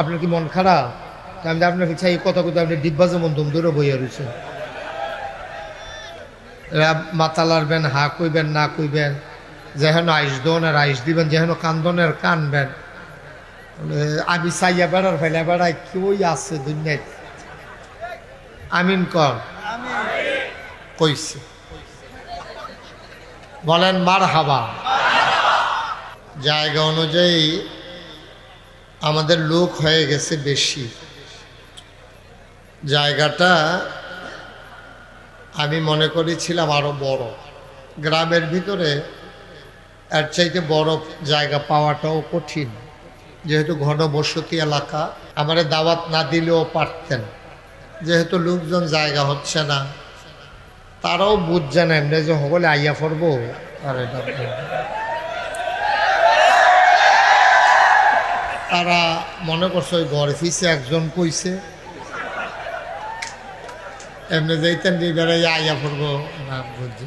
আপনার কি মন খারাপ? আমি আপনাকে চাই কথা কথা আপনি ডিব্বা মন দম ধরে বইয়া রয়েছেন মাথা লাড়বেন, হা কইবেন, না কইবেন, যেহেন আইস দন আর আইস দিবেন, যেহেন কান্দনের কানবেন আমি চাইয়া বেড়ার ফেলে বেড়াই কেউই আছে দুনিয়ায়? আমিন কর। কইছে। বলেন মার হাবা জায়গা অনুযায়ী আমাদের লোক হয়ে গেছে বেশি। জায়গাটা আমি মনে করেছিলাম আরও বড়। গ্রামের ভিতরে এর চাইতে বড় জায়গা পাওয়াটাও কঠিন। যেহেতু ঘনবসতি এলাকা, আমার দাওয়াত না দিলেও পারতেন। যেহেতু লোকজন জায়গা হচ্ছে না, তারাও বুঝছে না, এমনি যে হবলে আইয়া পড়ব। আর এটা তারা মনে করছে ওই ঘর ফিসে একজন কইছে, এমনি যাইতেন বেড়াই আইয়া পড়ব। না, বুঝছি।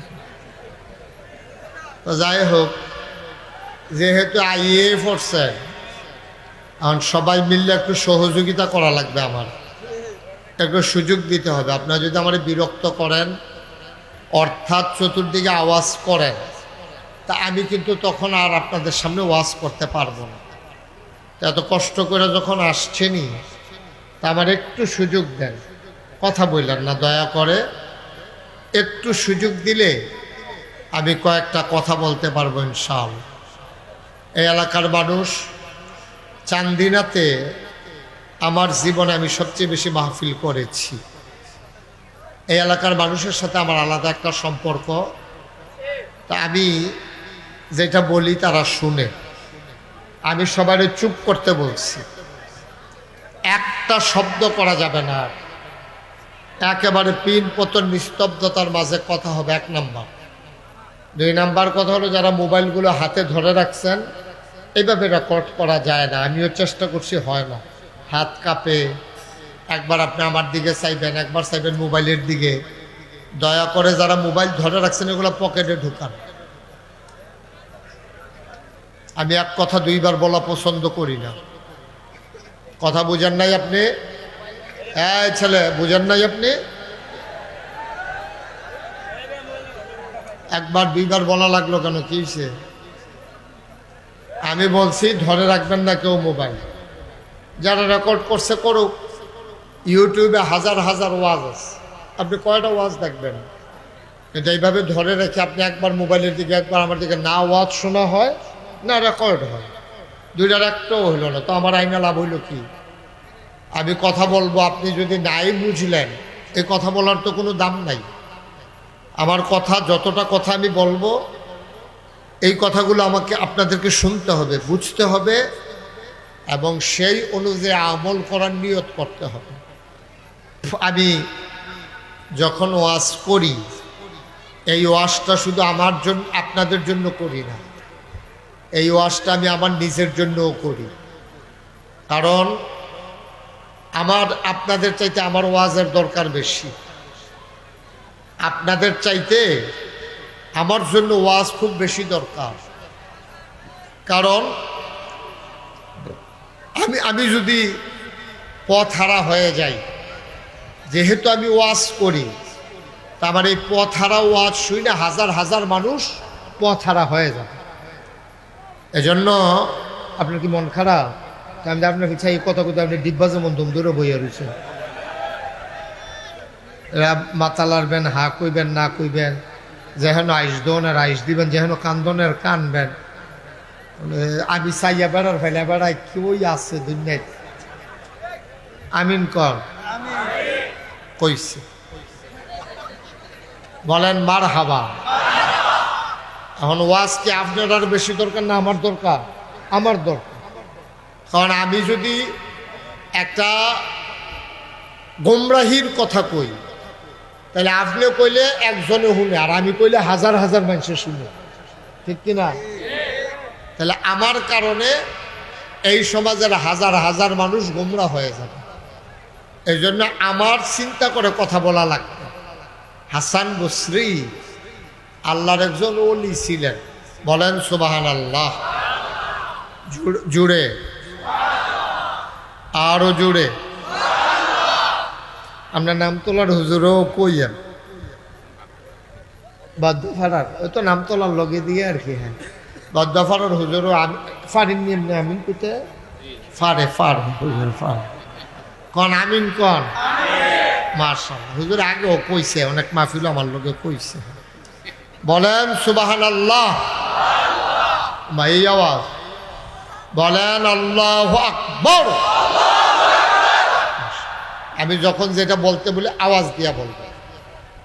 তো যাই হোক, যেহেতু আইয়ে পড়ছে, এখন সবাই মিললে একটু সহযোগিতা করা লাগবে আমার। একটু সুযোগ দিতে হবে। আপনারা যদি আমার বিরক্ত করেন, অর্থাৎ চতুর্দিকে আওয়াজ করেন, তা আমি কিন্তু তখন আর আপনাদের সামনে ওয়াজ করতে পারব না। এত কষ্ট করে যখন আসছেনি তা আমার একটু সুযোগ দেন। কথা বললেন না, দয়া করে। একটু সুযোগ দিলে আমি কয়েকটা কথা বলতে পারব ইনশাল। এই এলাকার মানুষ, চান্দিনাতে আমার জীবনে আমি সবচেয়ে বেশি মাহফিল করেছি। এই এলাকার মানুষের সাথে আমার আলাদা একটা সম্পর্ক। তা আমি যেটা বলি তারা শুনে। আমি সবাই চুপ করতে বলছি। একটা শব্দ করা যাবে না। একেবারে পিন পতন নিস্তব্ধতার মাঝে কথা হবে এক নাম্বার। দুই নাম্বার কথা হলো, যারা মোবাইলগুলো হাতে ধরে রাখছেন, এইভাবে রেকর্ড করা যায় না। আমিও চেষ্টা করছি, হয় না। হাত কাঁপে। একবার আপনি আমার দিকে চাইবেন, একবার চাইবেন মোবাইলের দিকে। দয়া করে যারা মোবাইল ধরে রাখছেন, এগুলো পকেটে ঢুকান। আমি এক কথা দুইবার বলা পছন্দ করি না। কথা বুঝেন নাই আপনি? এই ছেলে, বুঝেন নাই আপনি? একবার দুইবার বলা লাগল কেন? কি হয়েছে? আমি বলছি, ধরে রাখবেন না কেউ মোবাইল। যারা রেকর্ড করছে, করুক। ইউটিউবে হাজার হাজার ওয়াজ আছে। আপনি কয়টা ওয়াজ দেখবেন? কিন্তু এইভাবে ধরে রেখে আপনি একবার মোবাইলের দিকে, একবার আমার দিকে না ওয়াজ শোনা হয় না রেকর্ড হয়। দুইটার একটাও হইল না, তো আমার আইনা লাভ হইল কি? আমি কথা বলব, আপনি যদি নাই বুঝলেন এই কথা বলার তো কোনো দাম নাই। আমার কথা, যতটা কথা আমি বলব, এই কথাগুলো আমাকে আপনাদেরকে শুনতে হবে, বুঝতে হবে, এবং সেই অনুযায়ী আমল করার নিয়ত করতে হবে। আমি যখন ওয়াজ করি, এই ওয়াজটা শুধু আমার জন্য, আপনাদের জন্য করি না। এই ওয়াজটা আমি আমার নিজের জন্যও করি। কারণ আমার, আপনাদের চাইতে আমার ওয়াজের দরকার বেশি। আপনাদের চাইতে আমার জন্য ওয়াজ খুব বেশি দরকার। কারণ আমি আমি যদি পথ হারা হয়ে যাই, যেহেতু আমি ওয়াজ করি, তা আমার এই পথ হারা ওয়াজ শুই না হাজার হাজার মানুষ পথ হারা হয়ে যাবে। এজন্য আপনার কি মন খারাপ? তা আমি আপনাকে চাই কথা কথা আপনি ডিব্বা যেমন দম ধরে বইয়া রয়েছেন মাথা লাড়বেন হা কইবেন না কইবেন যেহেন আইস দন আর আইস দিবেন যেহেন কান্দনের কানবেন আমি চাইয়া বেড়ার ফেলে বেড়াই কেউই আছে দুনিয়ায়? আমিন কর। কইছে। বলেন মার হাবা এখন ওয়াজ কি আপনার আর বেশি দরকার না, আমার দরকার আমার দরকার। কারণ আমি যদি একটা গোমরাহির কথা কই, তাহলে আপনি কইলে একজনে শুনে, আর আমি কইলে হাজার হাজার মানুষে শুনে। ঠিক কিনা তাহলে আমার কারণে এই সমাজের হাজার হাজার মানুষ গোমরা হয়ে যাবে। এই জন্য আমার চিন্তা করে কথা বলা লাগবে। হাসান বসরি আল্লাহর একজন ওলি ছিলেন। বলেন সুবাহান আল্লাহ জুড়ে। আরও জোরে আমরা নামতলার হুজুরও কইয়েন। বদ্ধফাড়ার ওই তো নামতলার লগে দিয়ে আর কি হ্যাঁ। বদ্ধফাড়ার হুজুরও আমি ফারিন এমনি আমিন কুতে ফারে ফার হুজুর ফার কন আমিন কন? মার্শাল হুজুর আগেও কইছে অনেক মাহফিল আমার লোকে কইছে। বলেন সুবাহান আল্লাহ এই আওয়াজ। বলেন আল্লাহ আকবর। আমি যখন যেটা বলতে বলি, আওয়াজ দিয়া বলব।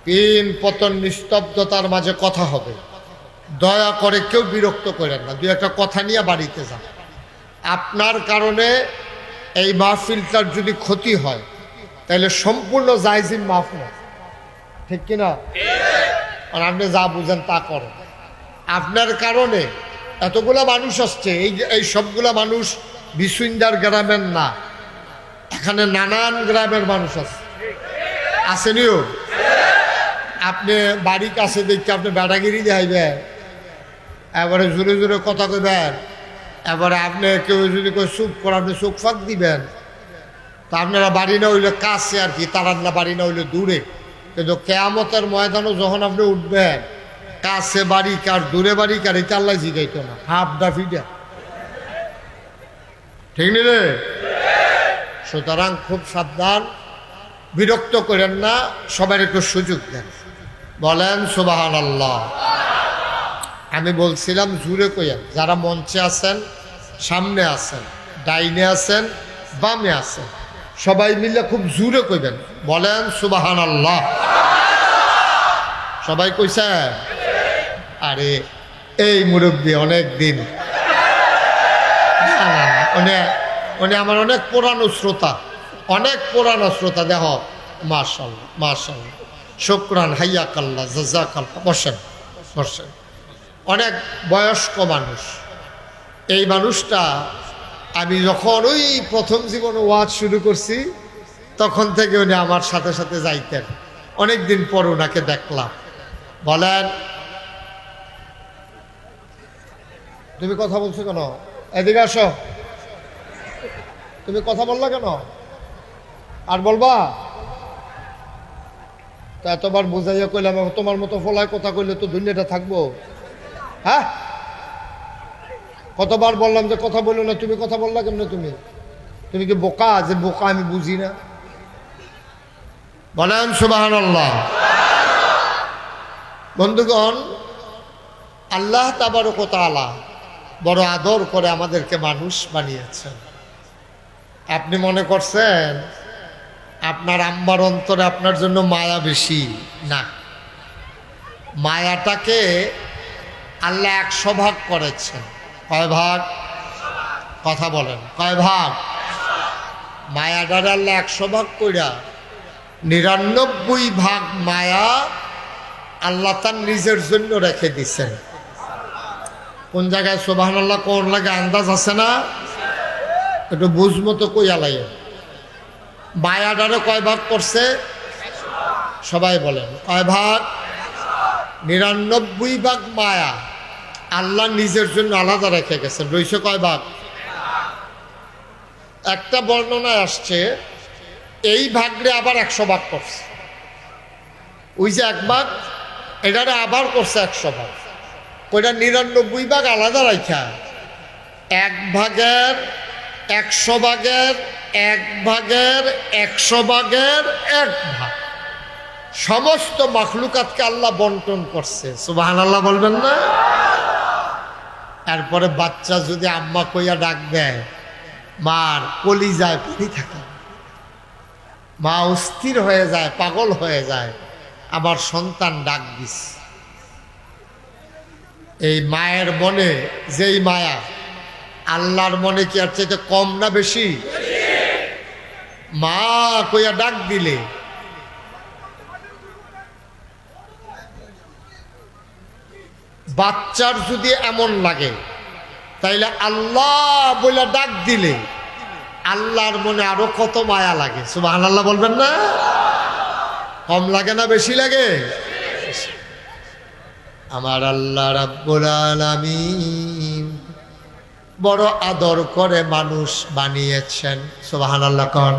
পিন পতন নিস্তব্ধতার মাঝে কথা হবে। দয়া করে কেউ বিরক্ত করেন না। দু একটা কথা নিয়ে বাড়িতে যান। আপনার কারণে এই মাহফিলটার যদি ক্ষতি হয়, তাহলে সম্পূর্ণ জায়জিম মাফ না ঠিক কিনা? আর আপনি যা বুঝেন তা করেন। আপনার কারণে এতগুলা মানুষ আসছে, এই এই সবগুলা মানুষ বিসুইন্দার গ্রামের না, এখানে নানান গ্রামের মানুষ আছে। আসেনিও আপনি বাড়ি কাছে দেখতে আপনি বেড়াগিরি দেখাইবেন, এবারে জোরে জোরে কথা কইবেন, এবারে আপনি কেউ যদি কেউ চুপ করে, আপনি চোখ ফাঁক দিবেন। তা আপনারা বাড়ি না হইলে কাছে আর কি তারার না বাড়ি না হইলে দূরে। কিন্তু কেয়ামতের ময়দানও যখন আপনি উঠবেন কাছে বাড়ি, কার দূরে বাড়ি, কার এটা আল্লাহ জিগাইতো না, হাফ ডাফিটা ঠিক নি রে? সুতরাং খুব সাবধান, বিরক্ত করেন না সবার একটু সুযোগ দেন। বলেন সুবাহান আল্লাহ আমি বলছিলাম, জুড়ে কইয়েন, যারা মঞ্চে আছেন, সামনে আছেন, ডাইনে আছেন, বামে আছেন সবাই মিলে খুব জুড়ে কইবেন। বলেন সুবাহান আল্লাহ সবাই কইছেন আরে, এই মুরব্বী অনেক দিন। না না না, উনি উনি আমার অনেক পুরানো শ্রোতা। অনেক পুরানো শ্রোতা, দেখ। মার্শাল মার্শাল শুক্রান হাইয়া কাল্লা জাজা কাল্লা বসেন বসেন। অনেক বয়স্ক মানুষ। এই মানুষটা আমি যখন ওই প্রথম জীবনে ওয়াজ শুরু করছি, তখন থেকে উনি আমার সাথে সাথে যাইতেন। অনেক দিন পর ওনাকে দেখলাম। বলেন, তুমি কথা বলছো কেন? এদিকে আসো। তুমি কথা বললা কেন? আর বলবা? তা এতবার বুঝাইয়া কইলাম, তোমার মতো ফলায় কথা কইলে তো দুনিয়াটা থাকব। হ্যাঁ? কতবার বললাম যে কথা বলল না, তুমি কথা বললা কেমন তুমি? তুমি কি বোকা? যে বোকা আমি বুঝি না। বলেন সুবাহান আল্লাহ বন্ধুগণ, আল্লাহ তাবারকতালা বড় আদর করে আমাদেরকে মানুষ বানিয়েছেন। আপনি মনে করছেন, আপনার আম্মার অন্তরে আপনার জন্য মায়া বেশি? না। মায়াটাকে আল্লাহ একশো ভাগ করেছেন। কয় ভাগ? কথা বলেন। কয় ভাগ? মায়াটার আল্লাহ একশো ভাগ কইরা নিরানব্বই ভাগ মায়া আল্লাহ তার নিজের জন্য রেখে দিছেন। কোন জায়গায় সোবাহান আল্লাহ কোন লাগে আন্দাজ আছে না? একটু বুঝ মতো কইয়া লাগে মায়াটারও কয় ভাগ করছে? সবাই বলেন। কয় ভাগ? নিরানব্বই ভাগ মায়া। আল্লাহ নিজের জন্য আলাদা রেখে গেছেন। রইছে কয় ভাগ? একটা বর্ণনায় আসছে, এই ভাগরে আবার একশো ভাগ করছে। ওই যে এক ভাগ, এটারে আবার করছে একশো ভাগ। ওইটা নিরানব্বই ভাগ আলাদা রাখা এক ভাগের একশো ভাগের এক ভাগের একশো ভাগের এক ভাগ। সমস্ত মখলুকাতকে আল্লাহ বন্টন করছে। সুবাহ আল্লাহ বলবেন না? তারপরে বাচ্চা যদি আম্মা কইয়া ডাক দেয়, মার কলি যায় পানি থাকে। মা অস্থির হয়ে যায়, পাগল হয়ে যায়। আমার সন্তান ডাক দিস। এই মায়ের মনে, যেই মায়া, আল্লাহর মনে কি আর চাইতে কম না বেশি? মা কইয়া ডাক দিলে বাচ্চার যদি এমন লাগে, তাইলে আল্লাহ বলে ডাক দিলে আল্লাহর মনে আরও কত মায়া লাগে। সুবাহ আল্লাহ বলবেন না? কম লাগে না বেশি লাগে? আমার আল্লাহ রাব্বুল আলামিন বড় আদর করে মানুষ বানিয়েছেন। সোবাহান আল্লাহ কন।